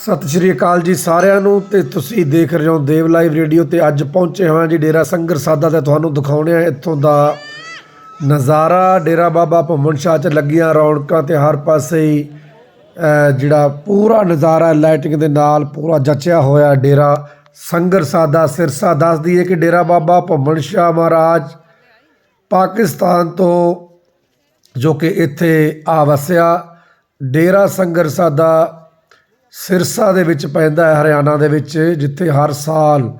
ਸਤਿ ਸ਼੍ਰੀ ਅਕਾਲ ਜੀ ਸਾਰਿਆਂ ਨੂੰ ਤੇ ਤੁਸੀਂ ਦੇਖ ਰਹੇ ਹੋ ਦੇਵ ਲਾਈਵ ਰੇਡੀਓ ਤੇ ਅੱਜ ਪਹੁੰਚੇ ਹਾਂ ਜੀ ਡੇਰਾ ਸੰਗਰ ਸਾਦਾ ਤੇ ਤੁਹਾਨੂੰ ਦਿਖਾਉਣੇ ਆ ਇੱਥੋਂ ਦਾ ਨਜ਼ਾਰਾ, ਡੇਰਾ ਬਾਬਾ ਭੰਮਣ ਸ਼ਾਹ ਚ ਲੱਗੀਆਂ ਰੌਣਕਾਂ ਤੇ ਹਰ ਪਾਸੇ ਹੀ ਜਿਹੜਾ ਪੂਰਾ ਨਜ਼ਾਰਾ ਲਾਈਟਿੰਗ ਦੇ ਨਾਲ ਪੂਰਾ ਜੱਚਿਆ ਹੋਇਆ ਡੇਰਾ ਸੰਗਰ ਸਾਦਾ। ਸਿਰਸਾ ਦੱਸਦੀ ਹੈ ਕਿ ਡੇਰਾ ਬਾਬਾ ਭੰਮਣ ਸ਼ਾਹ ਮਹਾਰਾਜ ਪਾਕਿਸਤਾਨ ਤੋਂ ਜੋ ਕਿ ਇੱਥੇ ਆ ਵਸਿਆ ਡੇਰਾ ਸੰਗਰ ਸਾਦਾ ਸਿਰਸਾ ਦੇ ਵਿੱਚ ਪੈਂਦਾ ਹੈ, ਹਰਿਆਣਾ ਦੇ ਵਿੱਚ, ਜਿੱਥੇ ਹਰ ਸਾਲ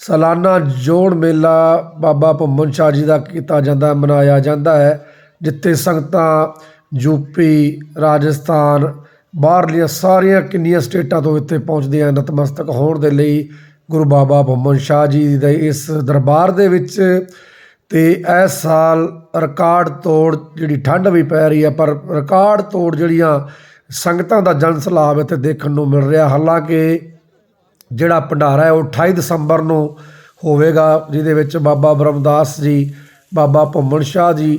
ਸਾਲਾਨਾ ਜੋੜ ਮੇਲਾ ਬਾਬਾ ਭੰਮਣ ਸ਼ਾਹ ਜੀ ਦਾ ਕੀਤਾ ਜਾਂਦਾ, ਮਨਾਇਆ ਜਾਂਦਾ ਹੈ, ਜਿੱਥੇ ਸੰਗਤਾਂ ਯੂਪੀ ਰਾਜਸਥਾਨ, ਬਾਹਰਲੀਆਂ ਸਾਰੀਆਂ ਕਿੰਨੀਆਂ ਸਟੇਟਾਂ ਤੋਂ ਇੱਥੇ ਪਹੁੰਚਦੀਆਂ ਨਤਮਸਤਕ ਹੋਣ ਦੇ ਲਈ ਗੁਰੂ ਬਾਬਾ ਭੰਮਣ ਸ਼ਾਹ ਜੀ ਦੇ ਇਸ ਦਰਬਾਰ ਦੇ ਵਿੱਚ। ਤੇ ਇਸ ਸਾਲ ਰਿਕਾਰਡ ਤੋੜ ਜਿਹੜੀ ਠੰਡ ਵੀ ਪੈ ਰਹੀ ਹੈ, ਪਰ ਰਿਕਾਰਡ ਤੋੜ ਜਿਹੜੀਆਂ ਸੰਗਤਾਂ ਦਾ ਜਨ ਸਲਾਬ ਇੱਥੇ ਦੇਖਣ ਨੂੰ ਮਿਲ ਰਿਹਾ। ਹਾਲਾਂਕਿ ਜਿਹੜਾ ਭੰਡਾਰਾ ਹੈ ਉਹ 28 ਦਸੰਬਰ ਨੂੰ ਹੋਵੇਗਾ, ਜਿਹਦੇ ਵਿੱਚ ਬਾਬਾ ਬ੍ਰਹਮਦਾਸ ਜੀ, ਬਾਬਾ ਭੰਮਣ ਸ਼ਾਹ ਜੀ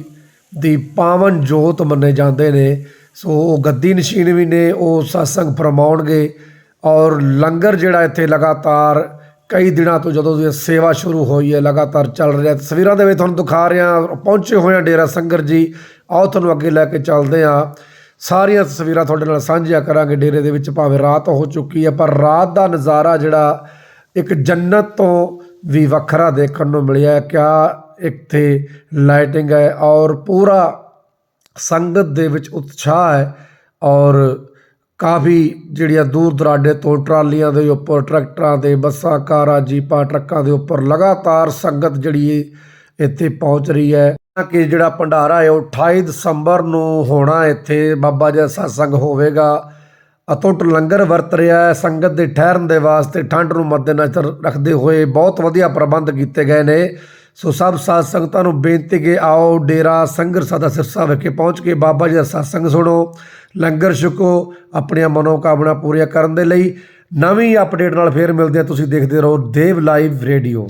ਦੀ ਪਾਵਨ ਜੋਤ ਮੰਨੇ ਜਾਂਦੇ ਨੇ। ਸੋ ਉਹ ਗੱਦੀ ਨਸ਼ੀਨ ਵੀ ਨੇ, ਉਹ satsang ਫਰਮਾਉਣਗੇ ਔਰ ਲੰਗਰ ਜਿਹੜਾ ਇੱਥੇ ਲਗਾਤਾਰ ਕਈ ਦਿਨਾਂ ਤੋਂ ਜਦੋਂ ਦੀ ਸੇਵਾ ਸ਼ੁਰੂ ਹੋਈ ਹੈ, ਲਗਾਤਾਰ ਚੱਲ ਰਿਹਾ। ਤਸਵੀਰਾਂ ਦੇ ਵਿੱਚ ਤੁਹਾਨੂੰ ਦਿਖਾ ਰਿਹਾ, ਪਹੁੰਚੇ ਹੋਏ ਆ ਡੇਰਾ ਸੰਗਰ ਜੀ। ਆਓ ਤੁਹਾਨੂੰ ਅੱਗੇ ਲੈ ਕੇ ਚੱਲਦੇ ਆ ਸਾਰੀਆਂ ਤਸਵੀਰਾਂ ਤੁਹਾਡੇ ਨਾਲ ਸਾਂਝੀਆਂ ਕਰਾਂਗੇ ਡੇਰੇ ਦੇ ਵਿੱਚ, ਭਾਵੇਂ ਰਾਤ ਹੋ ਚੁੱਕੀ ਹੈ, ਪਰ ਰਾਤ ਦਾ ਨਜ਼ਾਰਾ ਜਿਹੜਾ ਇੱਕ ਜੰਨਤ ਤੋਂ ਵੀ ਵੱਖਰਾ ਦੇਖਣ ਨੂੰ ਮਿਲਿਆ ਕਿਆ ਇੱਥੇ ਲਾਈਟਿੰਗ ਹੈ ਔਰ ਪੂਰਾ ਸੰਗਤ ਦੇ ਵਿੱਚ ਉਤਸ਼ਾਹ ਹੈ ਔਰ ਕਾਫੀ ਜਿਹੜੀਆਂ ਦੂਰ ਦਰਾਡੇ ਤੋਂ ਟਰਾਲੀਆਂ ਦੇ ਉੱਪਰ, ਟਰੈਕਟਰਾਂ ਤੇ ਬੱਸਾਂ, ਕਾਰਾਂ, ਜੀਪਾਂ, ਟਰੱਕਾਂ ਦੇ ਉੱਪਰ ਲਗਾਤਾਰ ਸੰਗਤ ਜਿਹੜੀ ਹੈ ਇੱਥੇ ਪਹੁੰਚ ਰਹੀ ਹੈ। ਕਿ ਜਿਹੜਾ ਭੰਡਾਰਾ ਹੈ ਉਹ 28 ਦਸੰਬਰ ਨੂੰ ਹੋਣਾ ਇੱਥੇ, ਬਾਬਾ ਜੀ ਦਾ satsang ਹੋਵੇਗਾ। ਅਤੁੱਟ ਲੰਗਰ ਵਰਤ ਰਿਹਾ ਹੈ, ਸੰਗਤ ਦੇ ਠਹਿਰਨ ਦੇ ਵਾਸਤੇ ਠੰਡ ਨੂੰ ਮੱਦੇਨਜ਼ਰ ਰੱਖਦੇ ਹੋਏ ਬਹੁਤ ਵਧੀਆ ਪ੍ਰਬੰਧ ਕੀਤੇ ਗਏ ਨੇ। ਸੋ ਸਭ ਸਾਧ ਸੰਗਤਾਂ ਨੂੰ ਬੇਨਤੀ ਕਿ ਆਓ, ਡੇਰਾ ਸੰਗਰ ਸਦਾ ਸਿਰਸਾ ਵਿਖੇ ਪਹੁੰਚ ਕੇ ਬਾਬਾ ਜੀ ਦਾ satsang ਸੁਣੋ। ਲੰਗਰ ਛਕੋ, ਆਪਣੀਆਂ ਮਨੋਕਾਮਨਾ ਪੂਰੀਆਂ ਕਰਨ ਦੇ ਲਈ। ਨਵੀਂ ਅਪਡੇਟ ਨਾਲ ਫੇਰ ਮਿਲਦੇ ਆ ਤੁਸੀਂ ਦੇਖਦੇ ਰਹੋ, ਦੇਵ ਲਾਈਵ ਰੇਡੀਓ